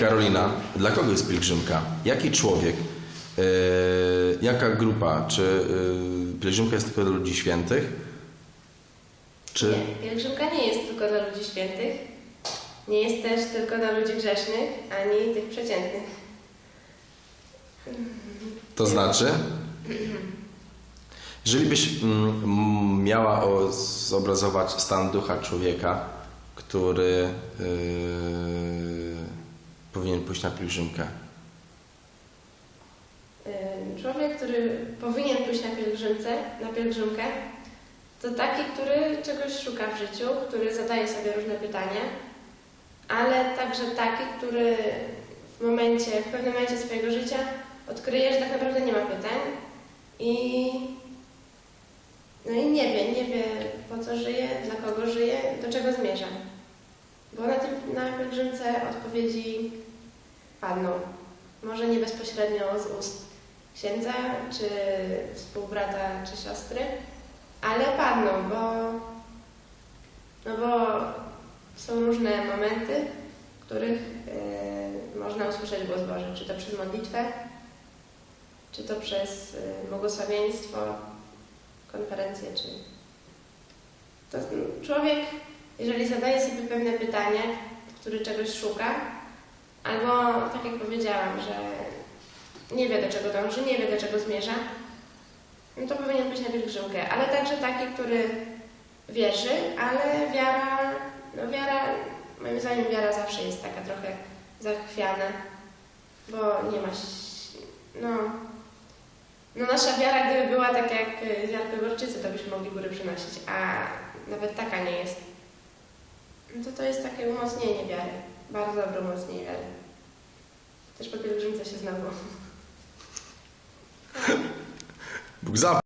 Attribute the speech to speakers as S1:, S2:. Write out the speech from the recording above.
S1: Karolina, dla kogo jest pielgrzymka? Jaki człowiek? Yy, jaka grupa? Czy yy, pielgrzymka jest tylko dla ludzi świętych? Czy
S2: Nie, pielgrzymka nie jest tylko dla ludzi świętych. Nie jest też tylko dla ludzi grzesznych, ani tych przeciętnych.
S1: to znaczy? Jeżeli byś mm, mm, miała o, zobrazować stan ducha człowieka, który yy, powinien pójść na pielgrzymkę,
S2: Ym, Człowiek, który powinien pójść na pielgrzymce, na pielgrzymkę, to taki, który czegoś szuka w życiu, który zadaje sobie różne pytania, ale także taki, który w momencie, w pewnym momencie swojego życia odkryje, że tak naprawdę nie ma pytań i no i nie wie, nie wie po co żyje, dla kogo żyje, do czego zmierza. Bo na, tym, na pielgrzymce odpowiedzi padną. Może nie bezpośrednio z ust księdza, czy współbrata, czy siostry, ale padną, bo, no bo są różne momenty, w których e, można usłyszeć głos Boży, czy to przez modlitwę, czy to przez e, błogosławieństwo, konferencję, czy... To człowiek, jeżeli zadaje sobie pewne pytania, który czegoś szuka, albo tak jak powiedziałam, że nie wie do czego dąży, nie wie do czego zmierza, no to powinien być na pielgrzymkę. Ale także taki, który wierzy, ale wiara, no wiara, moim zdaniem wiara zawsze jest taka trochę zachwiana, bo nie ma, no, no nasza wiara gdyby była tak jak wiarka gorczycy, to byśmy mogli góry przynosić, a nawet taka nie jest. To to jest takie umocnienie wiary, bardzo dobre umocnienie wiary. Też po pielgrzymce się znowu.
S1: Bóg zapłać.